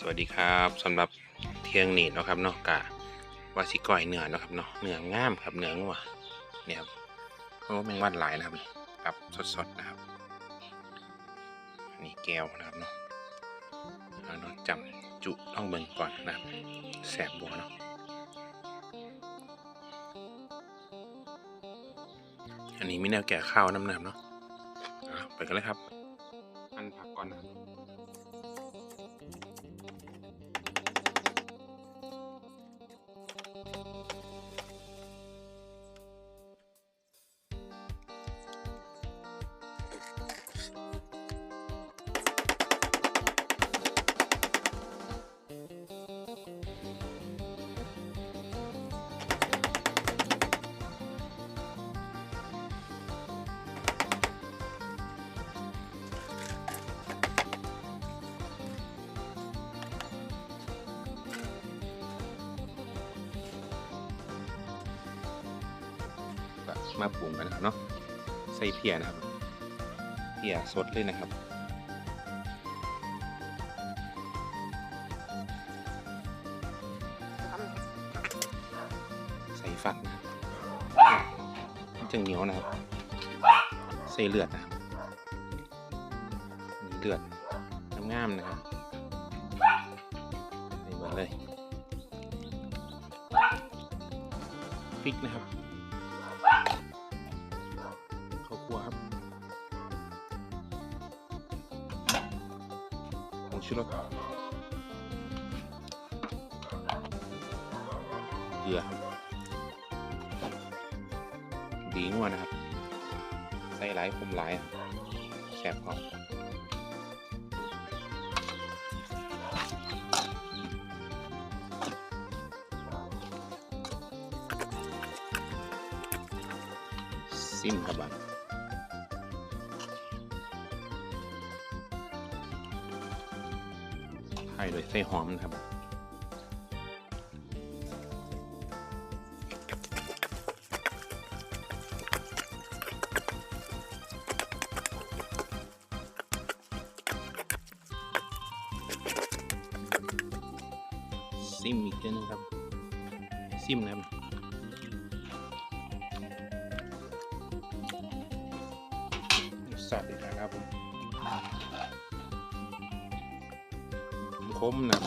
สวัสดีครับสำหรับเที่ยงนี้เนาะครับเนาะกะว่าสิก้อยเนื้อเนาะครับเนาะเนื้องามครับเนื้องัวเนี่ยครับเพราะว่าแมงวันหลายนะครับกับสดๆนะครับอันนี้แก้วนะครับเนาะเอาเนาะจำจุต้องเบิ่งก่อนนะครับแสบบัวเนาะอันนี้มีแนวแก่ข้าวน้ำหนำเนาะไปกันเลยครับ มาปรุงกันนะครับเนาะใส่เพียนะครับเพียสดเลยนะครับใส่ฟักนะครับมันจะเหนียวนะครับใส่เลือดนะครับอันนี้เลือดงามๆนะครับใส่มดเลยพริกนะครับ ข้าวคั่วครับผงชูรสเกลือครับดีงัวนะครับใส่หลายคมหลายครับแสบพร้อมซิมครับ บัดไทยโดยใส่หอมนะครับซิมอีกเทีนึงครับ ซิมนะครับสอดอีกนะครับผม คมนะ